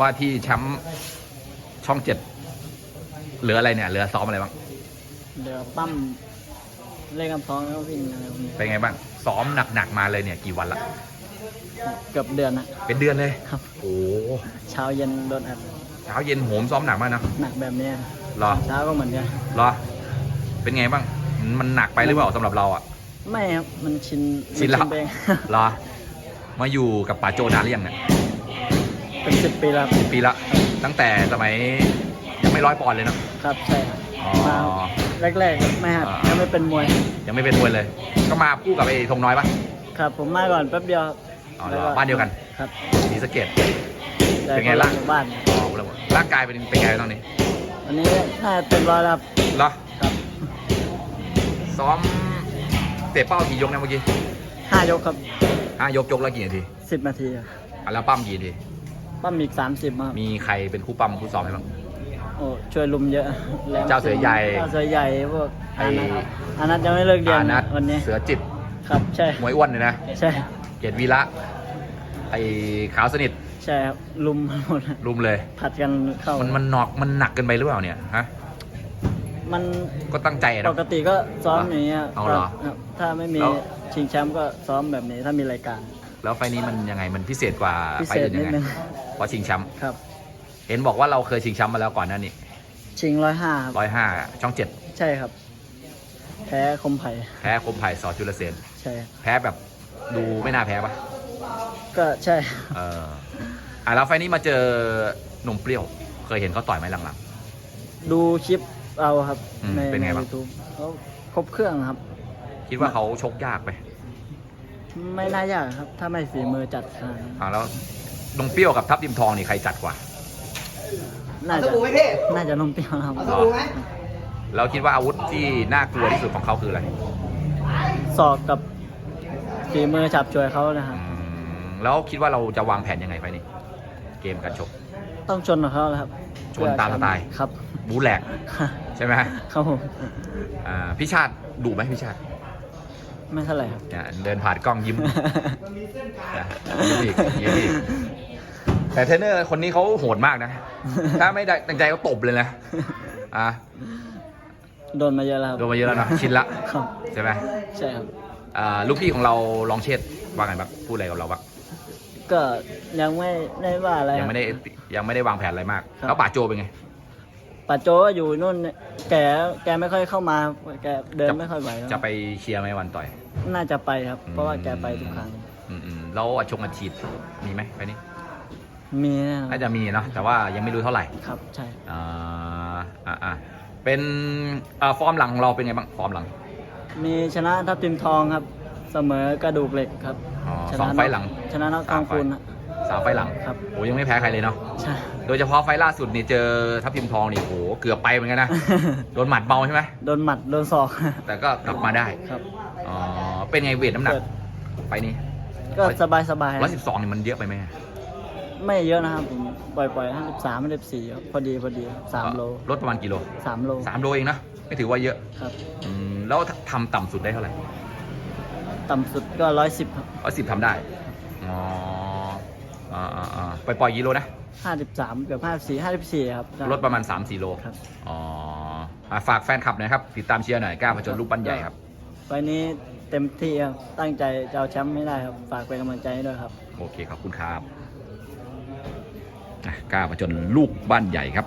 ว่าที่แชมป์ช่องเจ็ดเหลืออะไรเนี่ยเหลือซ้อมอะไรบ้างเดี๋ยวปั้มเล่นกำท้องแล้วก็วิ่งอะไรพวกนี้เป็นไงบ้าง ซ้อมหนักๆมาเลยเนี่ยกี่วันละเกือบเดือนนะเป็นเดือนเลยครับโอ้เช้าเย็นโดนอัดเช้าเย็นโหมซ้อมหนักมากนะหนักแบบเนี้ยเหรอเช้าก็เหมือนกันเหรอเป็นไงบ้างมันหนักไปหรือเปล่าสำหรับเราอะไม่ครับมันชินชินแล้วมัเองเหรอมาอยู่กับป่าโจนานหรือยังเนี่ย เป็นสิบปีแล้วสิบปีละ ตั้งแต่สมัยยังไม่ร้อยปอนด์เลยเนาะ ครับใช่ครับอ๋อ มาแรกๆไม่หัดอ่า ยังไม่เป็นมวยยังไม่เป็นมวยเลย ก็มาคู่กับไอ้ธงน้อยปะ ครับ ผมมาก่อนแป๊บเดียวอ๋อเหรอบ้านเดียวกัน ครับศรีสะเกดแต่เป็นไงคละล่ะหมู่บ้านอ๋อแล้วร่างกายเป็นเป็นไงตอนนี้อันนี้น่าจะเต็มร้อยแล้วครับเหรอครับซ้อมเตะเป้ากี่ยกนะเมื่อกี้ห้ายกครับห้ายกยกละกี่นาทีสิบนาทีครับอะแล้วปั้มกี่นาที ปั้มอีกสามสิบครับมีใครเป็นคู่ปั้มคู่ซ้อมให้บ้าง โอ้ช่วยลุมเยอะแล้วเจ้าเสือใหญ่เจ้าเสือใหญ่พวกไอ้อานัทอานัทยังไม่เลิกเรียนอานัทวันนี้ เสือจิต ครับใช่มวยอ้วนเลยนะ ใช่เกียรติวีระไอ้ขาวสนิท ใช่ครับลุมหมดรุมเลย ผัดกันเข้ามันมันหนอกมันหนักเกินไปหรือเปล่าเนี่ยฮะ มันก็ตั้งใจปนะกติก็ซ้อมอย่างเงี้ยเอาเหรอ ครับถ้าไม่มีแล้ว ชิงแชมป์ก็ซ้อมแบบนี้ถ้ามีรายการ แล้วไฟล์นี้มันยังไงมันพิเศษกว่าพิไฟเศล์ษอื่นยันิงดไงนึงเพราะชิงแชมป์ครับ เห็นบอกว่าเราเคยชิงแชมป์มาแล้วก่อนหนั่นนี่ชิงร้อยห้าร้อยห้าช่องเจ็ดใช่ครับ แพ้คมไผ่แพ้คมไผ่สอจุลเสนใช่ครับแพ้แบบดูไม่น่าแพ้ปะก็ใช่ เอออะแล้วไฟล์นี้มาเจอหนุ่มเปรี้ยว เคยเห็นเขาต่อยไหมหลัง ดูคลิปเอาครับ อืมในเป็นไงในบ้าง ยูทูบเขาครบเครื่องครับ ๆคิดว่าเขาชกยากไป ไม่น่ายากครับ ถ้าไม่ฝีมือจัดขนาดนั้นอะแล้วหนุ่มเปรี้ยวกับทับทิมทองนี่ใครจัดกว่า น่าเอาสจะบู่ไหมพี่น่าจะนุ่มเปรี้ยวนะครับเอาสบู่ไหม เราคิดว่าอาวุธที่น่ากลัวที่สุดของเขาคืออะไรสอบกับฝีมือจับช่วยเขานะครับ อืมแล้วคิดว่าเราจะวางแผนยังไงไฟล์นี้เกมการชก ต้องชนกับเขาแล้วครับชนตามสไตล์ ครับ บูแหลกใช่ไหมครับผมอ่าพี่ชาติดุไหมพี่ชาติ ไม่เท่าไหร่ครับ เนี่ยเดินผ่านกล้องยิ้มนะยิ้มอีกยิ้มอีกแต่เทรนเนอร์คนนี้เขาโหดมากนะ ถ้าไม่ได้ตั้งใจเขาตบเลยนะอะโดนมาเยอะแล้วครับโดนมาเยอะแล้วนะชินละครับ ใช่ไหมใช่ครับ อ่าลูกพี่ของเราลองเชษฐ์ว่าไงบ้างพูดอะไรกับเราบ้างก็ยังไม่ได้ว่าอะไรยังไม่ได้ยังไม่ได้วางแผนอะไรมาก ครับ แล้วป่าโจเป็นไง ปัจโจก็อยู่นู่นเนี่ยแกแกไม่ค่อยเข้ามา แกเดินจะไม่ค่อยไหวแล้วจะไปเชียร์ไหมวันต่อย น่าจะไปครับอืมเพราะว่าแกไปทุกครั้งอืมอืมแล้วอาชงอาชีพมีไหมไปนี้มีแน่นอน่านจะมีเนาะแต่ว่ายังไม่รู้เท่าไหร่ครับใช่อ่าอ่าอ่าเป็นอ่าฟอร์มหลังของเราเป็นไงบ้างฟอร์มหลังมีชนะทัพทิมทองครับ เสมอกระดูกเหล็กครับอ๋อชสองนะไฟล์หลังชนะนอกกสาอมงไฟล์คูณนะ สามไฟล์หลังครับโอ้ยังไม่แพ้ใครเลยเนาะใช่โดยเฉพาะไฟล์ล่าสุดนี่เจอทัพทิมทองนี่โหเกือบไปเหมือนกันนะโดนหมัดเบาใช่ไหมโดนหมัดโดนศอกแต่ก็กลับมาได้ครับอ๋อเป็นไงเวทน้ำหนักเปิดไปนี้ก็สบายสบายร้อยสิบสองนี่มันเยอะไปไหมไม่เยอะนะครับผมปล่อยปล่อยห้าสิบสามห้าสิบสี่พอดีพอดีครับสามโลลดประมาณกี่โลสามโลสามโลเองนะไม่ถือว่าเยอะครับอืมแล้วทำต่ำสุดได้เท่าไหร่ ต่ำสุดก็ร้อยสิบครับร้อยสิบทำได้อ๋อ อ่าอ่าอ่าไปปล่อยกิโลนะ ห้าสิบสามเกือบห้าสี่ห้าสิบสี่ครับลดประมาณ 3-4 โล ครับ อ๋ออะฝากแฟนคลับหน่อยครับ ติดตามเชียร์หน่อยกล้าผจญลูกปั้นใหญ่ครับ ไฟล์นี้เต็มที่ครับ ตั้งใจจะเอาแชมป์ไม่ได้ครับ ฝากเป็นกำลังใจให้ด้วยครับ โอเคขอบคุณครับอะกล้าผจญลูกบ้านใหญ่ครับ